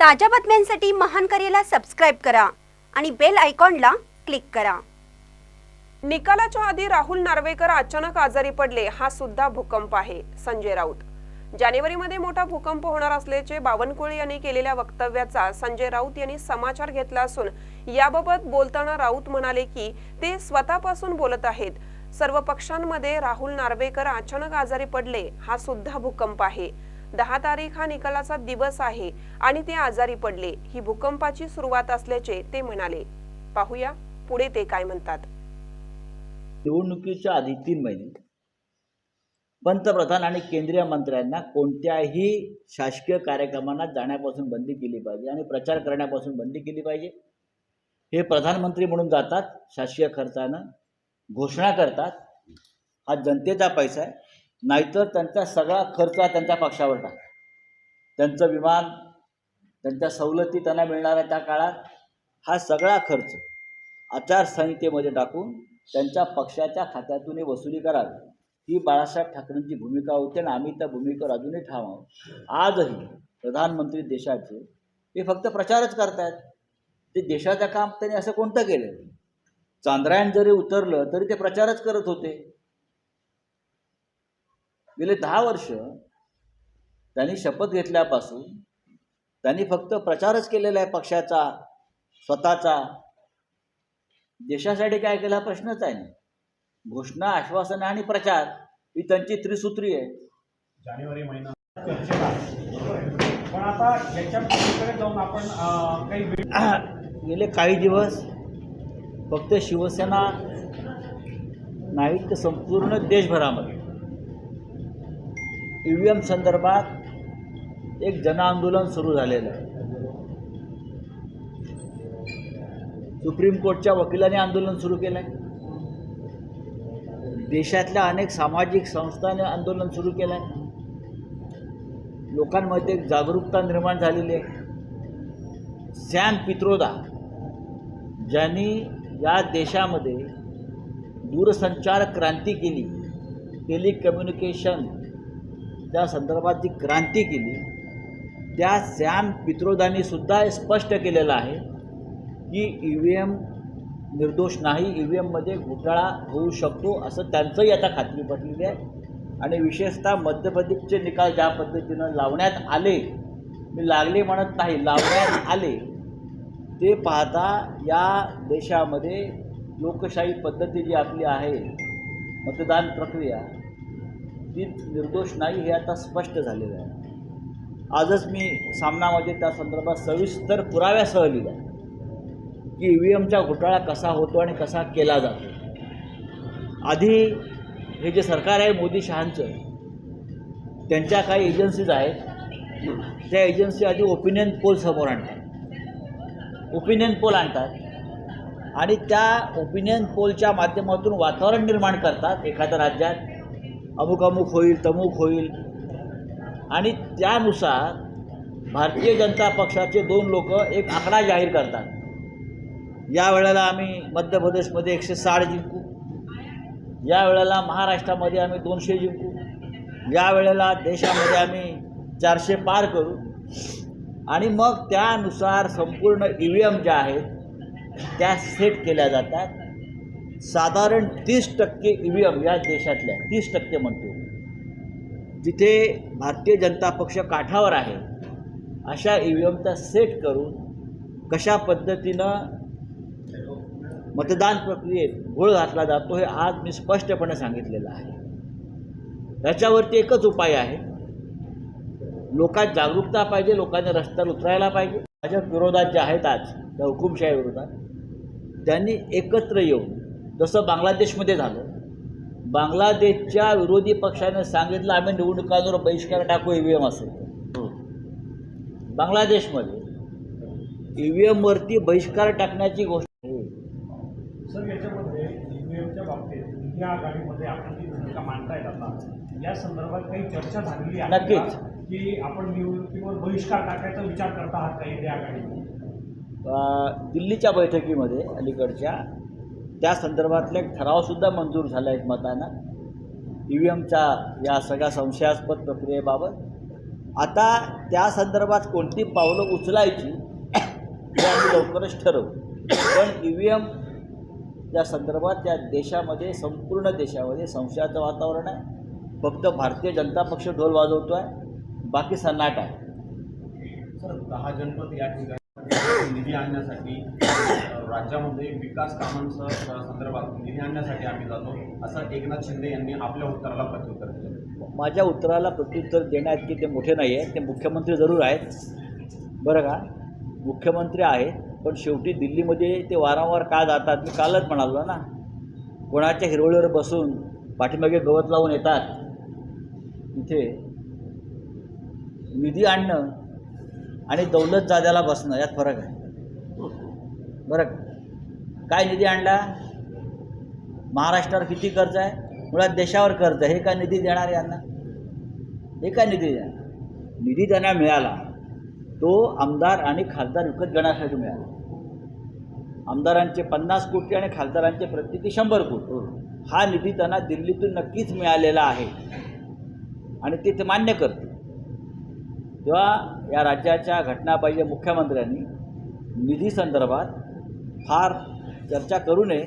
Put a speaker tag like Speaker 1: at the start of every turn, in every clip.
Speaker 1: ताज्या बातम्यांसाठी महान करेला सबस्क्राईब करा आणि बेल आयकॉनला क्लिक करा.
Speaker 2: निकालाच्या आधी राहुल नार्वेकर अचानक आजारी पडले हा सुद्धा भूकंप आहे संजय राऊत. जानेवारीमध्ये मोठा भूकंप होणार असल्याचे बावनकुळे यांनी केलेल्या वक्तव्याचा संजय राऊत यांनी समाचार घेतला असून याबाबत बोलताना राऊत म्हणाले की ते स्वतःपासून बोलत आहेत. सर्व पक्षांमध्ये राहुल नार्वेकर अचानक आजारी पडले हा सुद्धा भूकंप आहे. दहा तारीख हा निकालाचा दिवस आहे आणि ते आजारी पडले. ही भूकंपाची सुरुवात असल्याचे ते म्हणाले. पाहूया पुढे ते काय म्हणतात.
Speaker 3: निवडणुकीच्या आधी तीन महिने. पंतप्रधान आणि केंद्रीय मंत्र्यांना कोणत्याही शासकीय कार्यक्रमांना जाण्यापासून बंदी केली पाहिजे आणि प्रचार करण्यापासून बंदी केली पाहिजे. हे प्रधानमंत्री म्हणून जातात शासकीय खर्चानं घोषणा करतात. हा जनतेचा पैसा आहे. नाहीतर त्यांचा सगळा खर्च हा त्यांच्या पक्षावर टाक. त्यांचं विमान त्यांच्या सवलती त्यांना मिळणाऱ्या त्या काळात हा सगळा खर्च आचारसंहितेमध्ये टाकून त्यांच्या पक्षाच्या खात्यातून वसुली करावी. ही बाळासाहेब ठाकरेंची भूमिका होती आणि आम्ही त्या भूमिकेवर अजूनही ठाम आहोत. आजही प्रधानमंत्री देशाचे हे फक्त प्रचारच करतायत. ते देशाचं काम त्यांनी असं कोणतं केलं? चांद्रायण जरी उतरलं तरी ते प्रचारच करत होते. गेले दहा वर्ष त्यांनी शपथ घेतल्यापासून त्यांनी फक्त प्रचारच केलेला आहे पक्षाचा स्वतःचा. देशासाठी काय केला प्रश्नच आहे ना घोषणा आश्वासन आणि प्रचार ही त्यांची त्रिसूत्री आहे.
Speaker 4: जानेवारी महिना. चर्चेला आहे. पण आता याच्या जाऊन आपण काही
Speaker 3: गेले काही दिवस फक्त शिवसेना नाही तर संपूर्ण देशभरामध्ये. ई व्ही एम संदर्भात एक जनआंदोलन सुरू झालेलं आहे. सुप्रीम कोर्टच्या वकिलांनी आंदोलन सुरू केलं आहे देशातल्या अनेक सामाजिक संस्थांनी आंदोलन सुरू केलं आहे लोकांमध्ये एक जागरूकता निर्माण झालेली आहे. सॅम पित्रोदा ज्यांनी या देशामध्ये दूरसंचार क्रांती केली टेलिकम्युनिकेशन त्या संदर्भात जी क्रांती केली त्या सॅम पित्रोदानीसुद्धा हे स्पष्ट केलेलं आहे की ई व्ही एम निर्दोष नाही ई व्ही एममध्ये घोटाळा होऊ शकतो असं त्यांचंही आता खात्री पटलेली आहे. आणि विशेषतः मध्य प्रदेशचे निकाल ज्या पद्धतीनं लावण्यात आले मी लागले म्हणत नाही लावण्यात आले ते पाहता या देशामध्ये लोकशाही पद्धती जी आपली आहे मतदान प्रक्रिया ती निर्दोष नाही हे आता स्पष्ट झालेलं आहे. आजच मी सामनामध्ये त्या संदर्भात सविस्तर पुराव्यासह लिहिला आहे की ई व्ही एमचा घोटाळा कसा होतो आणि कसा केला जातो. आधी हे जे सरकार आहे मोदी शहांचं त्यांच्या काही एजन्सीज आहेत त्या एजन्सी आधी ओपिनियन पोल समोर आणतात. ओपिनियन पोल आणतात आणि त्या ओपिनियन पोलच्या माध्यमातून वातावरण निर्माण करतात एखाद्या राज्यात. अमुक अमुक होईल तमुक होईल. आणि त्यानुसार भारतीय जनता पक्षाचे दोन लोक एक आकडा जाहीर करतात. या वेळेला आम्ही मध्य प्रदेशमध्ये एकशे साठ जिंकू. या वेळेला महाराष्ट्रामध्ये आम्ही दोनशे जिंकू. या वेळेला देशामध्ये आम्ही चारशे पार करू. आणि मग त्यानुसार संपूर्ण ई व्ही एम ज्या आहेत त्या सेट केल्या जातात. साधारण तीस टक्के ई व्ही एम या देशातल्या तीस टक्के म्हणतो. जिथे भारतीय जनता पक्ष काठावर आहे अशा ई व्ही एमचा सेट करून कशा पद्धतीनं मतदान प्रक्रियेत घोळ घातला जातो हे आज मी स्पष्टपणे सांगितलेलं आहे. त्याच्यावरती एकच उपाय आहे. लोकात जागरूकता पाहिजे लोकांनी रस्त्यावर उतरायला पाहिजे. माझ्या विरोधात जे आहेत आज त्या हुकुमशाही विरोधात त्यांनी एकत्र येऊन जसं बांगलादेशमध्ये झालं बांगलादेशच्या विरोधी पक्षाने सांगितलं आम्ही निवडणुकांवर बहिष्कार टाकू ई व्ही एम असेल. बांगलादेशमध्ये ई व्ही एमवरती बहिष्कार टाकण्याची गोष्ट आहे
Speaker 4: सर याच्यामध्ये ईव्हीएमच्या बाबतीत इंडिया आघाडीमध्ये आपण जी भूमिका मांडतायत आता या संदर्भात काही चर्चा झालेली आहे
Speaker 3: नक्कीच.
Speaker 4: का? आपण निवडणुकीवर बहिष्कार टाकायचा विचार करत आहात
Speaker 3: दिल्लीच्या बैठकीमध्ये अलीकडच्या त्या संदर्भातला एक ठरावसुद्धा मंजूर झाला एक मतानं. ई व्ही एमच्या या सगळ्या संशयास्पद प्रक्रियेबाबत. आता त्या संदर्भात कोणती पावलं उचलायची हे आम्ही लवकरच ठरवू. पण ई व्ही एम या संदर्भात त्या देशामध्ये संपूर्ण देशामध्ये संशयाचं वातावरण आहे. फक्त भारतीय जनता पक्ष ढोल वाजवतो आहे बाकी सन्नाट आहे.
Speaker 4: सर दहा जनपद या ठिकाणी निधी आणण्यासाठी राज्यामध्ये विकास कामांचं संदर्भात निधी आणण्यासाठी आम्ही जातो असं एकनाथ शिंदे यांनी आपल्या उत्तराला प्रत्युत्तर दिलं.
Speaker 3: माझ्या उत्तराला प्रत्युत्तर देण्यात की ते मोठे नाही आहे ते मुख्यमंत्री जरूर आहेत. बरं का? मुख्यमंत्री आहेत पण शेवटी दिल्लीमध्ये ते वारंवार का जातात मी कालच म्हणालो ना. कोणाच्या हिरवळीवर बसून पाठीमागे गवत लावून येतात. इथे निधी आणणं आणि दौलत जाद्याला बसणं यात फरक आहे. बरं काय निधी आणला? महाराष्ट्रावर किती कर्ज आहे? मुळात देशावर कर्ज आहे. हे काय निधी देणार यांना? हे काय निधी देणार निधी त्यांना मिळाला. तो आमदार आणि खासदार विकत घेण्यासाठी मिळाला. आमदारांचे पन्नास कोटी आणि खासदारांचे प्रत्येकी शंभर कोटी. हा. निधी त्यांना दिल्लीतून नक्कीच मिळालेला आहे. आणि ते ते मान्य करते तेव्हा या राज्याच्या घटनाबाह्य मुख्यमंत्र्यांनी निधी संदर्भात फार चर्चा करू नये.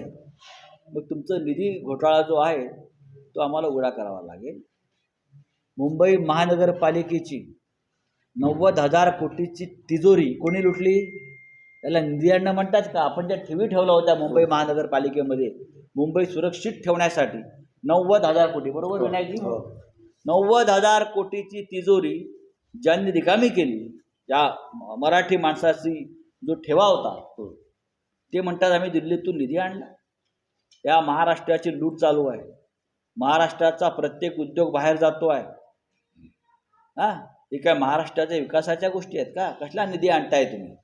Speaker 3: मग तुमचं निधी घोटाळा जो आहे तो आम्हाला उघडा करावा लागेल. मुंबई महानगरपालिकेची नव्वद हजार कोटीची तिजोरी कोणी लुटली? त्याला निधी आणणं म्हणतात का? आपण ज्या ठेवी ठेवल्या होत्या मुंबई महानगरपालिकेमध्ये मुंबई सुरक्षित ठेवण्यासाठी नव्वद हजार कोटी बरोबर विनायकजी नव्वद हजार कोटीची तिजोरी ज्यांनी रिकामी केली त्या मराठी माणसाची जो ठेवा होता ते म्हणतात आम्ही दिल्लीतून निधी आणला. या महाराष्ट्राची लूट चालू आहे. महाराष्ट्राचा प्रत्येक उद्योग बाहेर जातो आहे. हां? हे काय महाराष्ट्राच्या विकासाच्या गोष्टी आहेत का? कसला निधी आणताय तुम्ही?